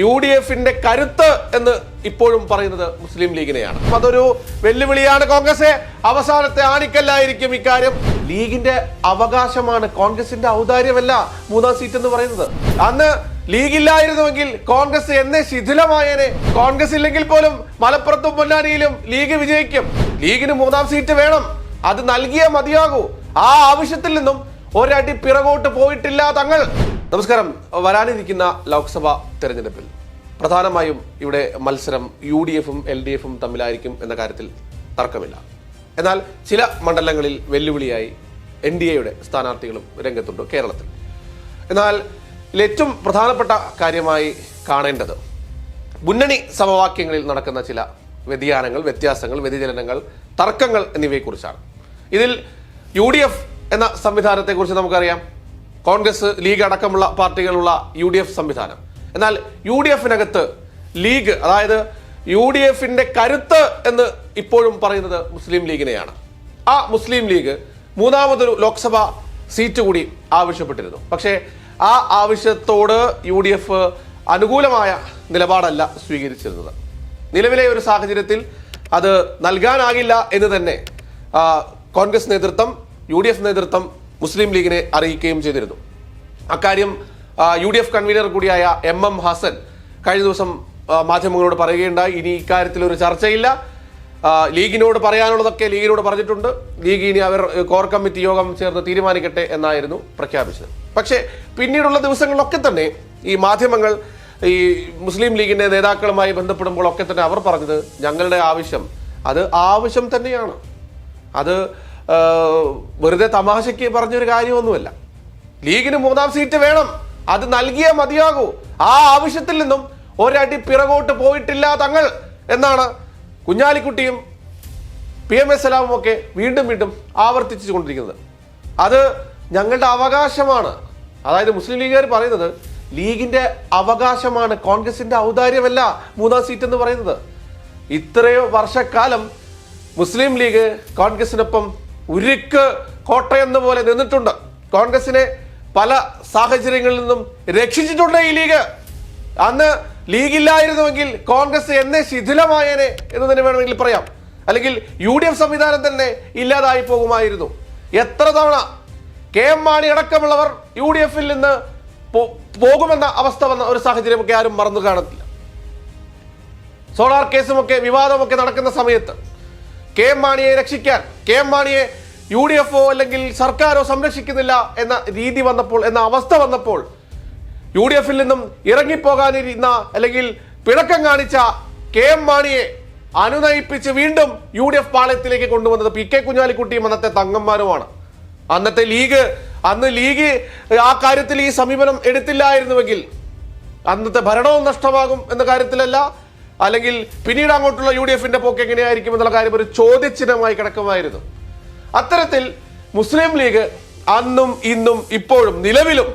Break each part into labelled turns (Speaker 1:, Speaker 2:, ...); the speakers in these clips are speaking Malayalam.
Speaker 1: യു ഡി എഫിന്റെ കരുത്ത് എന്ന് ഇപ്പോഴും പറയുന്നത് മുസ്ലിം ലീഗിനെയാണ്. അതൊരു വെല്ലുവിളിയാണ് കോൺഗ്രസ്. അവസാനത്തെ ആണിക്കല്ലായിരിക്കും ഇക്കാര്യം. ലീഗിന്റെ അവകാശമാണ് കോൺഗ്രസിന്റെ ഔദാര്യമല്ല മൂന്നാം സീറ്റ് എന്ന് പറയുന്നത്. അന്ന് ലീഗില്ലായിരുന്നുവെങ്കിൽ കോൺഗ്രസ് എന്നെ ശിഥിലമായേനെ. കോൺഗ്രസ് ഇല്ലെങ്കിൽ പോലും മലപ്പുറത്തും പൊന്നാനിയിലും ലീഗ് വിജയിക്കും. ലീഗിന് മൂന്നാം സീറ്റ് വേണം. അത് നൽകിയേ മതിയാകൂ. ആ ആവശ്യത്തിൽ നിന്നും ഒരടി പിറകോട്ട് പോയിട്ടില്ല തങ്ങൾ. നമസ്കാരം. വരാനിരിക്കുന്ന ലോക്സഭ തെരഞ്ഞെടുപ്പിൽ പ്രധാനമായും ഇവിടെ മത്സരം യു ഡി എഫും എൽ ഡി എഫും തമ്മിലായിരിക്കും എന്ന കാര്യത്തിൽ തർക്കമില്ല. എന്നാൽ ചില മണ്ഡലങ്ങളിൽ വെല്ലുവിളിയായി എൻ ഡി എയുടെ സ്ഥാനാർത്ഥികളും രംഗത്തുണ്ട് കേരളത്തിൽ. എന്നാൽ ഏറ്റവും പ്രധാനപ്പെട്ട കാര്യമായി കാണേണ്ടത് മുന്നണി സമവാക്യങ്ങളിൽ നടക്കുന്ന ചില വ്യതിയാനങ്ങൾ വ്യത്യാസങ്ങൾ വ്യതിചലനങ്ങൾ തർക്കങ്ങൾ എന്നിവയെക്കുറിച്ചാണ്. ഇതിൽ യു ഡി എഫ് എന്ന സംവിധാനത്തെക്കുറിച്ച് നമുക്കറിയാം. കോൺഗ്രസ് ലീഗ് അടക്കമുള്ള പാർട്ടികളുള്ള യു ഡി എഫ് സംവിധാനം. എന്നാൽ യു ഡി എഫിനകത്ത് ലീഗ് അതായത് യു ഡി എഫിന്റെ കരുത്ത് എന്ന് ഇപ്പോഴും പറയുന്നത് മുസ്ലിം ലീഗിനെയാണ്. ആ മുസ്ലിം ലീഗ് മൂന്നാമതൊരു ലോക്സഭാ സീറ്റ് കൂടി ആവശ്യപ്പെട്ടിരുന്നു. പക്ഷേ ആ ആവശ്യത്തോട് യു ഡി എഫ് അനുകൂലമായ നിലപാടല്ല സ്വീകരിച്ചിരുന്നത്. നിലവിലെ ഒരു സാഹചര്യത്തിൽ അത് നൽകാനാകില്ല എന്ന് തന്നെ കോൺഗ്രസ് നേതൃത്വം യു ഡി എഫ് നേതൃത്വം മുസ്ലിം ലീഗിനെ അറിയിക്കുകയും ചെയ്തിരുന്നു. അക്കാര്യം യു ഡി എഫ് കൺവീനർ കൂടിയായ എം എം ഹസൻ കഴിഞ്ഞ ദിവസം മാധ്യമങ്ങളോട് പറയുകയുണ്ടായി. ഇനി ഇക്കാര്യത്തിൽ ഒരു ചർച്ചയില്ല. ലീഗിനോട് പറയാനുള്ളതൊക്കെ ലീഗിനോട് പറഞ്ഞിട്ടുണ്ട്. ലീഗ് ഇനി അവർ കോർ കമ്മിറ്റി യോഗം ചേർന്ന് തീരുമാനിക്കട്ടെ എന്നായിരുന്നു പ്രഖ്യാപിച്ചത്. പക്ഷേ പിന്നീടുള്ള ദിവസങ്ങളിലൊക്കെ തന്നെ ഈ മാധ്യമങ്ങൾ ഈ മുസ്ലിം ലീഗിന്റെ നേതാക്കളുമായി ബന്ധപ്പെടുമ്പോഴൊക്കെ തന്നെ അവർ പറഞ്ഞത് ഞങ്ങളുടെ ആവശ്യം അത് ആവശ്യം തന്നെയാണ്. അത് വെറുതെ തമാശയ്ക്ക് പറഞ്ഞൊരു കാര്യമൊന്നുമല്ല. ലീഗിന് മൂന്നാം സീറ്റ് വേണം. അത് നൽകിയേ മതിയാകൂ. ആ ആവശ്യത്തിൽ നിന്നും ഒരടി പിറകോട്ട് പോയിട്ടില്ല തങ്ങൾ എന്നാണ് കുഞ്ഞാലിക്കുട്ടിയും പി എം എസ് സലാമും ഒക്കെ വീണ്ടും വീണ്ടും ആവർത്തിച്ചു കൊണ്ടിരിക്കുന്നത്. അത് ഞങ്ങളുടെ അവകാശമാണ്. അതായത് മുസ്ലിം ലീഗുകാർ പറയുന്നത് ലീഗിന്റെ അവകാശമാണ് കോൺഗ്രസിന്റെ ഔദാര്യമല്ല മൂന്നാം സീറ്റ് എന്ന് പറയുന്നത്. ഇത്രയോ വർഷക്കാലം മുസ്ലിം ലീഗ് കോൺഗ്രസിനൊപ്പം ഉരുക്ക് കോട്ടയെന്ന പോലെ നിന്നിട്ടുണ്ട്. കോൺഗ്രസിനെ പല സാഹചര്യങ്ങളിൽ നിന്നും രക്ഷിച്ചിട്ടുണ്ട് ഈ ലീഗ്. അന്ന് ലീഗ് ഇല്ലായിരുന്നുവെങ്കിൽ കോൺഗ്രസ് എന്നെ ശിഥിലമായേനെ എന്ന് തന്നെ വേണമെങ്കിൽ പറയാം. അല്ലെങ്കിൽ യു ഡി എഫ് സംവിധാനം തന്നെ ഇല്ലാതായി പോകുമായിരുന്നു. എത്ര തവണ കെ എം മാണി അടക്കമുള്ളവർ യു ഡി എഫിൽ നിന്ന് പോകുമെന്ന അവസ്ഥ വന്ന ഒരു സാഹചര്യമൊക്കെ ആരും മറന്നു കാണത്തില്ല. സോളാർ കേസുമൊക്കെ വിവാദമൊക്കെ നടക്കുന്ന സമയത്ത് കെ എം മാണിയെ രക്ഷിക്കാൻ കെ എം മാണിയെ യു ഡി എഫോ അല്ലെങ്കിൽ സർക്കാരോ സംരക്ഷിക്കുന്നില്ല എന്ന രീതി വന്നപ്പോൾ എന്ന അവസ്ഥ വന്നപ്പോൾ യു ഡി എഫിൽ നിന്നും ഇറങ്ങിപ്പോകാനിരുന്ന അല്ലെങ്കിൽ പിണക്കം കാണിച്ച കെ എം മാണിയെ അനുനയിപ്പിച്ച് വീണ്ടും യു ഡി എഫ് പാളയത്തിലേക്ക് കൊണ്ടുവന്നത് പി കെ കുഞ്ഞാലിക്കുട്ടിയും അന്നത്തെ തങ്ങന്മാരുമാണ്. അന്നത്തെ ലീഗ് അന്ന് ലീഗ് ആ കാര്യത്തിൽ ഈ സമീപനം എടുത്തില്ലായിരുന്നുവെങ്കിൽ അന്നത്തെ ഭരണവും നഷ്ടമാകും എന്ന കാര്യത്തിലല്ല അല്ലെങ്കിൽ പിന്നീട് അങ്ങോട്ടുള്ള യു ഡി എഫിന്റെ പോക്ക് എങ്ങനെയായിരിക്കും എന്നുള്ള കാര്യം ഒരു ചോദ്യചിഹ്നമായി കിടക്കുമായിരുന്നു. അത്തരത്തിൽ മുസ്ലിം ലീഗ് അന്നും ഇന്നും ഇപ്പോഴും നിലവിലും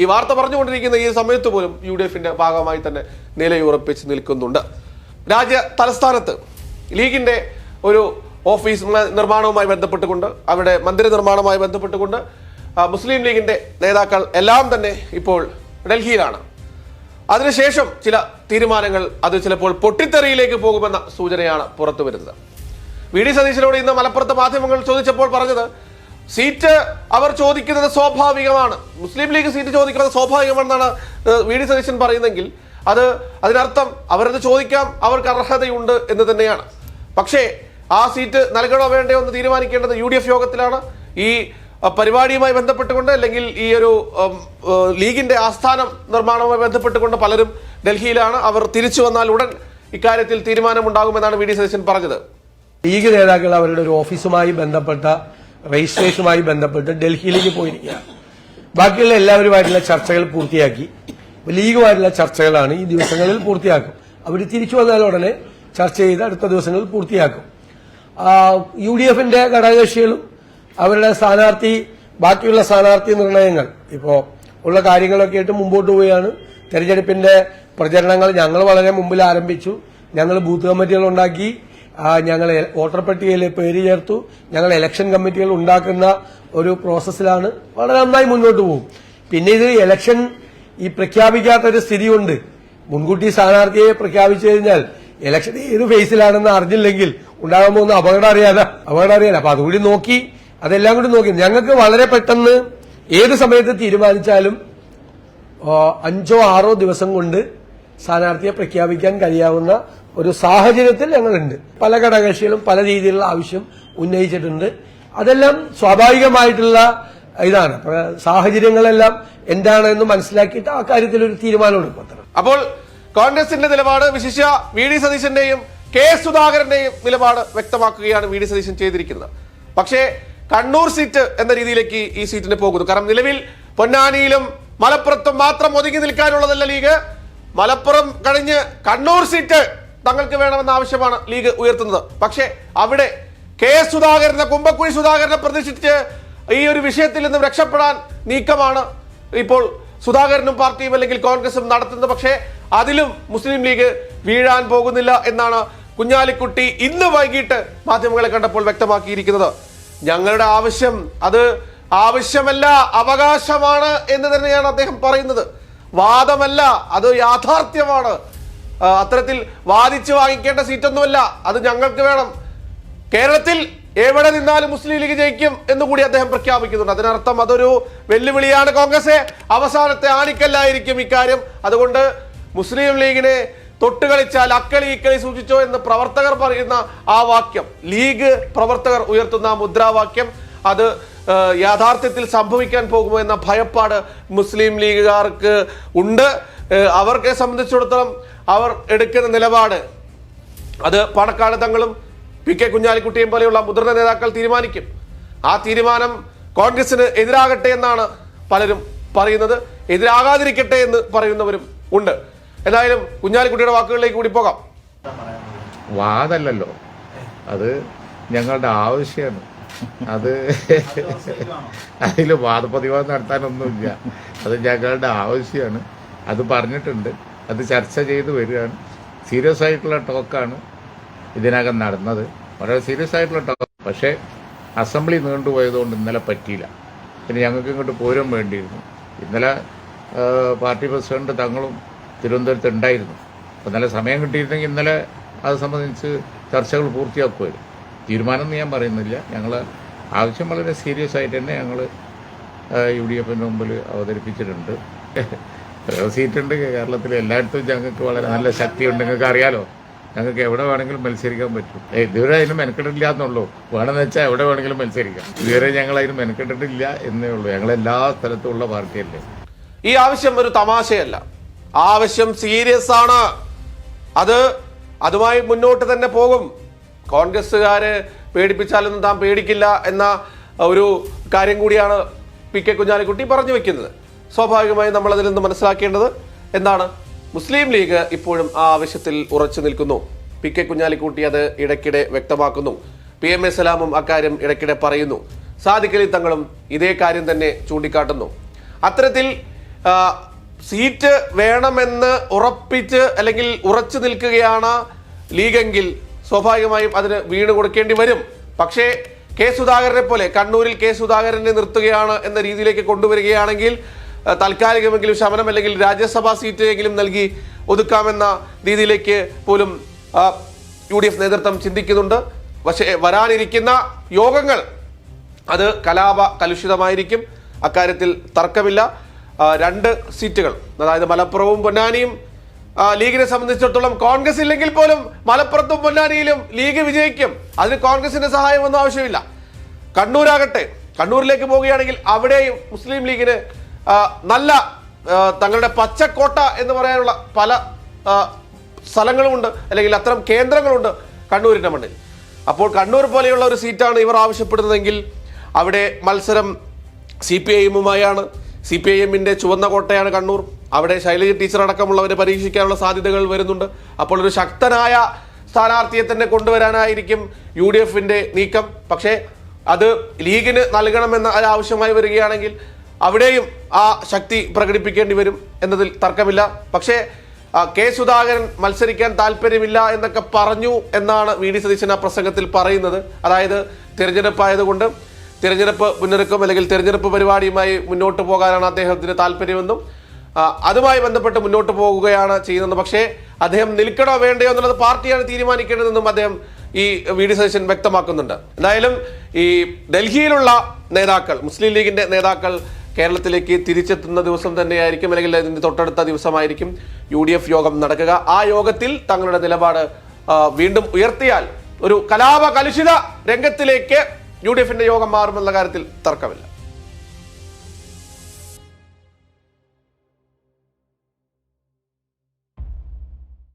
Speaker 1: ഈ വാർത്ത പറഞ്ഞുകൊണ്ടിരിക്കുന്ന ഈ സമയത്ത് പോലും യു ഡി എഫിന്റെ ഭാഗമായി തന്നെ നിലയുറപ്പിച്ച് നിൽക്കുന്നുണ്ട്. രാജ്യ തലസ്ഥാനത്ത് ലീഗിന്റെ ഒരു ഓഫീസ് നിർമ്മാണവുമായി ബന്ധപ്പെട്ടുകൊണ്ട് അവിടെ മന്ദിര നിർമ്മാണവുമായി ബന്ധപ്പെട്ടുകൊണ്ട് മുസ്ലിം ലീഗിന്റെ നേതാക്കൾ എല്ലാം തന്നെ ഇപ്പോൾ ഡൽഹിയിലാണ്. അതിനുശേഷം ചില തീരുമാനങ്ങൾ അത് ചിലപ്പോൾ പൊട്ടിത്തെറിയിലേക്ക് പോകുമെന്ന സൂചനയാണ് പുറത്തു വരുന്നത്. വി. ഡി. സതീശനോട് ഇന്ന് മലപ്പുറത്ത് മാധ്യമങ്ങൾ ചോദിച്ചപ്പോൾ പറഞ്ഞത് സീറ്റ് അവർ ചോദിക്കുന്നത് സ്വാഭാവികമാണ്. മുസ്ലിം ലീഗ് സീറ്റ് ചോദിക്കുന്നത് സ്വാഭാവികമാണെന്നാണ് വി. ഡി. സതീശൻ പറയുന്നെങ്കിൽ അത് അതിനർത്ഥം അവരത് ചോദിക്കാം അവർക്ക് അർഹതയുണ്ട് എന്ന് തന്നെയാണ്. പക്ഷേ ആ സീറ്റ് നൽകണോ വേണ്ടയോ എന്ന് തീരുമാനിക്കേണ്ടത് യു. യോഗത്തിലാണ്. ഈ പരിപാടിയുമായി ബന്ധപ്പെട്ടുകൊണ്ട് അല്ലെങ്കിൽ ഈ ഒരു ലീഗിന്റെ ആസ്ഥാനം നിർമ്മാണവുമായി ബന്ധപ്പെട്ടുകൊണ്ട് പലരും ഡൽഹിയിലാണ്. അവർ തിരിച്ചു വന്നാൽ ഉടൻ ഇക്കാര്യത്തിൽ തീരുമാനമുണ്ടാകുമെന്നാണ് വി ഡി സതീശൻ പറഞ്ഞത്.
Speaker 2: ലീഗ് നേതാക്കൾ അവരുടെ ഒരു ഓഫീസുമായി ബന്ധപ്പെട്ട രജിസ്ട്രേഷനുമായി ബന്ധപ്പെട്ട് ഡൽഹിയിലേക്ക് പോയിരിക്കുകയാണ്. ബാക്കിയുള്ള എല്ലാവരുമായിട്ടുള്ള ചർച്ചകൾ പൂർത്തിയാക്കി. ലീഗുമായിട്ടുള്ള ചർച്ചകളാണ് ഈ ദിവസങ്ങളിൽ പൂർത്തിയാക്കും. അവർ തിരിച്ചു വന്നാൽ ഉടനെ ചർച്ച ചെയ്ത് അടുത്ത ദിവസങ്ങളിൽ പൂർത്തിയാക്കും. യു ഡി എഫിന്റെ ഘടകകക്ഷികളും അവരുടെ സ്ഥാനാർത്ഥി ബാക്കിയുള്ള സ്ഥാനാർത്ഥി നിർണയങ്ങൾ. ഇപ്പോ ഉള്ള കാര്യങ്ങളൊക്കെ ആയിട്ട് മുമ്പോട്ട് പോവുകയാണ്. തെരഞ്ഞെടുപ്പിന്റെ പ്രചരണങ്ങൾ ഞങ്ങൾ വളരെ മുമ്പിൽ ആരംഭിച്ചു. ഞങ്ങൾ ബൂത്ത് കമ്മിറ്റികൾ ഉണ്ടാക്കി. ഞങ്ങൾ വോട്ടർ പട്ടികയിൽ പേര് ചേർത്തു. ഞങ്ങൾ ഇലക്ഷൻ കമ്മിറ്റികൾ ഉണ്ടാക്കുന്ന ഒരു പ്രോസസ്സിലാണ് വളരെ നന്നായി മുന്നോട്ട് പോകും. പിന്നെ ഇത് ഇലക്ഷൻ ഈ പ്രഖ്യാപിക്കാത്ത ഒരു സ്ഥിതിയുണ്ട്. മുൻകൂട്ടി സ്ഥാനാർത്ഥിയെ പ്രഖ്യാപിച്ചു കഴിഞ്ഞാൽ ഇലക്ഷൻ ഏത് ഫേസിലാണെന്ന് അറിഞ്ഞില്ലെങ്കിൽ ഉണ്ടാകാൻ പോകുന്ന അപകടം അറിയാതെ അപകടം അറിയാതെ അപ്പൊ അതുകൂടി നോക്കി അതെല്ലാം കൂടി നോക്കി. ഞങ്ങൾക്ക് വളരെ പെട്ടെന്ന് ഏത് സമയത്ത് തീരുമാനിച്ചാലും അഞ്ചോ ആറോ ദിവസം കൊണ്ട് സ്ഥാനാർത്ഥിയെ പ്രഖ്യാപിക്കാൻ കഴിയാവുന്ന ഒരു സാഹചര്യത്തിൽ ഞങ്ങളുണ്ട്. പല ഘടകകക്ഷികളും പല രീതിയിലുള്ള ആവശ്യം ഉന്നയിച്ചിട്ടുണ്ട്. അതെല്ലാം സ്വാഭാവികമായിട്ടുള്ള ഇതാണ്. സാഹചര്യങ്ങളെല്ലാം എന്താണെന്ന് മനസ്സിലാക്കിയിട്ട് ആ കാര്യത്തിൽ ഒരു തീരുമാനമെടുക്കും
Speaker 1: അപ്പോൾ കോൺഗ്രസിന്റെ നിലപാട് വിശിഷ്യ വി ഡി സതീശന്റെയും കെ സുധാകരന്റെയും നിലപാട് വ്യക്തമാക്കുകയാണ് വി ഡി സതീശൻ ചെയ്തിരിക്കുന്നത്. പക്ഷേ കണ്ണൂർ സീറ്റ് എന്ന രീതിയിലേക്ക് ഈ സീറ്റിന് പോകുന്നു. കാരണം നിലവിൽ പൊന്നാനിയിലും മലപ്പുറത്തും മാത്രം ഒതുങ്ങി നിൽക്കാനുള്ളതല്ല ലീഗ്. മലപ്പുറം കഴിഞ്ഞ് കണ്ണൂർ സീറ്റ് തങ്ങൾക്ക് വേണമെന്ന ആവശ്യമാണ് ലീഗ് ഉയർത്തുന്നത്. പക്ഷേ അവിടെ കെ സുധാകരനെ കുമ്പക്കുഴി സുധാകരനെ പ്രതീക്ഷിച്ച് ഈ ഒരു വിഷയത്തിൽ നിന്നും രക്ഷപ്പെടാൻ നീക്കമാണ് ഇപ്പോൾ സുധാകരനും പാർട്ടിയും അല്ലെങ്കിൽ കോൺഗ്രസും നടത്തുന്നത്. പക്ഷേ അതിലും മുസ്ലിം ലീഗ് വീഴാൻ പോകുന്നില്ല എന്നാണ് കുഞ്ഞാലിക്കുട്ടി ഇന്ന് വൈകിട്ട് മാധ്യമങ്ങളെ കണ്ടപ്പോൾ വ്യക്തമാക്കിയിരിക്കുന്നത്. ഞങ്ങളുടെ ആവശ്യം അത് ആവശ്യമല്ല അവകാശമാണ് എന്ന് തന്നെയാണ് അദ്ദേഹം പറയുന്നത്. വാദമല്ല അത് യാഥാർത്ഥ്യമാണ്. അത്തരത്തിൽ വാദിച്ച് വാങ്ങിക്കേണ്ട സീറ്റൊന്നുമല്ല അത് ഞങ്ങൾക്ക് വേണം. കേരളത്തിൽ എവിടെ നിന്നാലും മുസ്ലിം ലീഗ് ജയിക്കും എന്ന് കൂടി അദ്ദേഹം പ്രഖ്യാപിക്കുന്നുണ്ട്. അതിനർത്ഥം അതൊരു വെല്ലുവിളിയാണ്. കോൺഗ്രസ് അവസാനത്തെ ആണിക്കല്ലായിരിക്കും ഇക്കാര്യം. അതുകൊണ്ട് മുസ്ലിം ലീഗിനെ തൊട്ടുകളിച്ചാൽ അക്കളി ഇക്കളി സൂചിച്ചോ എന്ന് പ്രവർത്തകർ പറയുന്ന ആ വാക്യം. ലീഗ് പ്രവർത്തകർ ഉയർത്തുന്ന മുദ്രാവാക്യം. അത് യാഥാർത്ഥ്യത്തിൽ സംഭവിക്കാൻ പോകുമോ എന്ന ഭയപ്പാട് മുസ്ലിം ലീഗുകാർക്ക് ഉണ്ട്. അവർക്ക് സംബന്ധിച്ചിടത്തോളം അവർ എടുക്കുന്ന നിലപാട്. അത് പാണക്കാട് തങ്ങളും പി കെ കുഞ്ഞാലിക്കുട്ടിയും പോലെയുള്ള മുതിർന്ന നേതാക്കൾ തീരുമാനിക്കും. ആ തീരുമാനം കോൺഗ്രസിന് എതിരാകട്ടെ എന്നാണ് പലരും പറയുന്നത്. എതിരാകാതിരിക്കട്ടെ എന്ന് പറയുന്നവരും ഉണ്ട്. എന്തായാലും കുഞ്ഞാലിക്കുട്ടിയുടെ വാക്കുകളിലേക്ക് കൂടി പോകാം.
Speaker 3: വാദല്ലല്ലോ അത് ഞങ്ങളുടെ ആവശ്യമാണ് അത് അതിൽ വാദപ്രതിവാദം നടത്താനൊന്നുമില്ല. അത് ഞങ്ങളുടെ ആവശ്യമാണ് അത് പറഞ്ഞിട്ടുണ്ട്. അത് ചർച്ച ചെയ്ത് വരികയാണ്. സീരിയസ് ആയിട്ടുള്ള ടോക്കാണ് ഇതിനകം നടന്നത്. വളരെ സീരിയസ് ആയിട്ടുള്ള ടോക്ക് പക്ഷേ അസംബ്ലി നീണ്ടുപോയതുകൊണ്ട് ഇന്നലെ പറ്റിയില്ല. പിന്നെ ഞങ്ങൾക്ക് ഇങ്ങോട്ട് പോരും വേണ്ടിയിരുന്നു. ഇന്നലെ പാർട്ടി പ്രസിഡന്റ് തങ്ങളും തിരുവനന്തപുരത്ത് ഉണ്ടായിരുന്നു. അപ്പോൾ നല്ല സമയം കിട്ടിയിരുന്നെങ്കിൽ ഇന്നലെ അത് സംബന്ധിച്ച് ചർച്ചകൾ പൂർത്തിയാക്കുമായിരുന്നു. തീരുമാനം ഞാൻ പറയുന്നില്ല. ഞങ്ങൾ ആവശ്യം വളരെ സീരിയസ് ആയിട്ട് തന്നെ ഞങ്ങൾ യു ഡി എഫിന്റെ മുമ്പിൽ അവതരിപ്പിച്ചിട്ടുണ്ട് സീറ്റുണ്ട്. കേരളത്തിൽ എല്ലായിടത്തും ഞങ്ങൾക്ക് വളരെ നല്ല ശക്തിയുണ്ട്. നിങ്ങൾക്ക് അറിയാലോ ഞങ്ങൾക്ക് എവിടെ വേണമെങ്കിലും മത്സരിക്കാൻ പറ്റും. ഇതുവരെ അതിന് മെനക്കെട്ടില്ല എന്നുള്ളൂ വേണമെന്ന് വെച്ചാൽ എവിടെ വേണമെങ്കിലും മത്സരിക്കാം. ഇതുവരെ ഞങ്ങൾ അതിന് മെനക്കെട്ടിട്ടില്ല എന്നേ ഉള്ളൂ. ഞങ്ങൾ എല്ലാ സ്ഥലത്തും ഉള്ള പാർട്ടിയല്ലേ.
Speaker 1: ഈ ആവശ്യം ഒരു തമാശയല്ല. ആവശ്യം സീരിയസ് ആണ്. അത് അതുമായി മുന്നോട്ട് തന്നെ പോകും. കോൺഗ്രസ്സുകാര് പേടിപ്പിച്ചാലൊന്നും താൻ പേടിക്കില്ല എന്ന ഒരു കാര്യം കൂടിയാണ് പി കെ കുഞ്ഞാലിക്കുട്ടി പറഞ്ഞു വെക്കുന്നത്. സ്വാഭാവികമായും നമ്മൾ അതിൽ നിന്ന് മനസ്സിലാക്കേണ്ടത് എന്താണ്? മുസ്ലിം ലീഗ് ഇപ്പോഴും ആ ആവശ്യത്തിൽ ഉറച്ചു നിൽക്കുന്നു. പി കെ കുഞ്ഞാലിക്കുട്ടി അത് ഇടയ്ക്കിടെ വ്യക്തമാക്കുന്നു. പി എം എ സലാമും അക്കാര്യം ഇടയ്ക്കിടെ പറയുന്നു. സാദിഖലി തങ്ങളും ഇതേ കാര്യം തന്നെ ചൂണ്ടിക്കാട്ടുന്നു. അത്തരത്തിൽ സീറ്റ് വേണമെന്ന് ഉറപ്പിച്ച് അല്ലെങ്കിൽ ഉറച്ചു നിൽക്കുകയാണ് ലീഗെങ്കിൽ സ്വാഭാവികമായും അതിന് വീണ് കൊടുക്കേണ്ടി വരും. പക്ഷേ കെ സുധാകരനെ പോലെ കണ്ണൂരിൽ കെ സുധാകരനെ നിർത്തുകയാണ് എന്ന രീതിയിലേക്ക് കൊണ്ടുവരികയാണെങ്കിൽ താൽക്കാലികമെങ്കിലും ശമനം അല്ലെങ്കിൽ രാജ്യസഭാ സീറ്റ് എങ്കിലും നൽകി ഒതുക്കാമെന്ന രീതിയിലേക്ക് പോലും യു ഡി എഫ് നേതൃത്വം ചിന്തിക്കുന്നുണ്ട്. പക്ഷേ വരാനിരിക്കുന്ന യോഗങ്ങൾ അത് കലാപ കലുഷിതമായിരിക്കും. അക്കാര്യത്തിൽ തർക്കമില്ല. രണ്ട് സീറ്റുകൾ. അതായത് മലപ്പുറവും പൊന്നാനിയും ലീഗിനെ സംബന്ധിച്ചിടത്തോളം കോൺഗ്രസ് ഇല്ലെങ്കിൽ പോലും മലപ്പുറത്തും പൊന്നാനിയിലും ലീഗ് വിജയിക്കും. അതിന് കോൺഗ്രസിന്റെ സഹായമൊന്നും ആവശ്യമില്ല. കണ്ണൂരാകട്ടെ കണ്ണൂരിലേക്ക് പോവുകയാണെങ്കിൽ അവിടെയും മുസ്ലിം ലീഗിന് നല്ല തങ്ങളുടെ പച്ചക്കോട്ട എന്ന് പറയാനുള്ള പല സ്ഥലങ്ങളുമുണ്ട്. അല്ലെങ്കിൽ അത്തരം കേന്ദ്രങ്ങളുണ്ട് കണ്ണൂരിന്റെ മണ്ണിൽ. അപ്പോൾ കണ്ണൂർ പോലെയുള്ള ഒരു സീറ്റാണ് ഇവർ ആവശ്യപ്പെടുന്നതെങ്കിൽ അവിടെ മത്സരം സി പി ഐ എമ്മുമായാണ്. സി പി ഐ എമ്മിന്റെ ചുവന്ന കോട്ടയാണ് കണ്ണൂർ. അവിടെ ശൈലജ ടീച്ചർ അടക്കമുള്ളവരെ പരീക്ഷിക്കാനുള്ള സാധ്യതകൾ വരുന്നുണ്ട്. അപ്പോൾ ഒരു ശക്തനായ സ്ഥാനാർത്ഥിയെ തന്നെ കൊണ്ടുവരാനായിരിക്കും യു ഡി എഫിന്റെ നീക്കം. പക്ഷേ അത് ലീഗിന് നൽകണമെന്ന ആവശ്യമായി വരികയാണെങ്കിൽ അവിടെയും ആ ശക്തി പ്രകടിപ്പിക്കേണ്ടി വരും എന്നതിൽ തർക്കമില്ല. പക്ഷേ കെ സുധാകരൻ മത്സരിക്കാൻ താല്പര്യമില്ല എന്നൊക്കെ പറഞ്ഞു എന്നാണ് വി ഡി സതീശൻ ആ പ്രസംഗത്തിൽ പറയുന്നത്. അതായത് തിരഞ്ഞെടുപ്പ് ആയതുകൊണ്ട് തിരഞ്ഞെടുപ്പ് മുന്നൊരുക്കം അല്ലെങ്കിൽ തിരഞ്ഞെടുപ്പ് പരിപാടിയുമായി മുന്നോട്ട് പോകാനാണ് അദ്ദേഹത്തിന് താല്പര്യമെന്നും അതുമായി ബന്ധപ്പെട്ട് മുന്നോട്ട് പോകുകയാണ് ചെയ്യുന്നത്. പക്ഷേ അദ്ദേഹം നിൽക്കണോ വേണ്ടയോ എന്നുള്ളത് പാർട്ടിയാണ് തീരുമാനിക്കേണ്ടതെന്നും അദ്ദേഹം ഈ വി ഡി സതീശൻ വ്യക്തമാക്കുന്നുണ്ട്. എന്തായാലും ഈ ഡൽഹിയിലുള്ള നേതാക്കൾ മുസ്ലിം ലീഗിന്റെ നേതാക്കൾ കേരളത്തിലേക്ക് തിരിച്ചെത്തുന്ന ദിവസം തന്നെയായിരിക്കും അല്ലെങ്കിൽ അതിന്റെ തൊട്ടടുത്ത ദിവസമായിരിക്കും യു ഡി എഫ് യോഗം നടക്കുക. ആ യോഗത്തിൽ തങ്ങളുടെ നിലപാട് വീണ്ടും ഉയർത്തിയാൽ ഒരു കലാപ കലുഷിത രംഗത്തിലേക്ക് യു ഡി എഫിന്റെ യോഗം മാറുമെന്ന കാര്യത്തിൽ തർക്കമില്ല.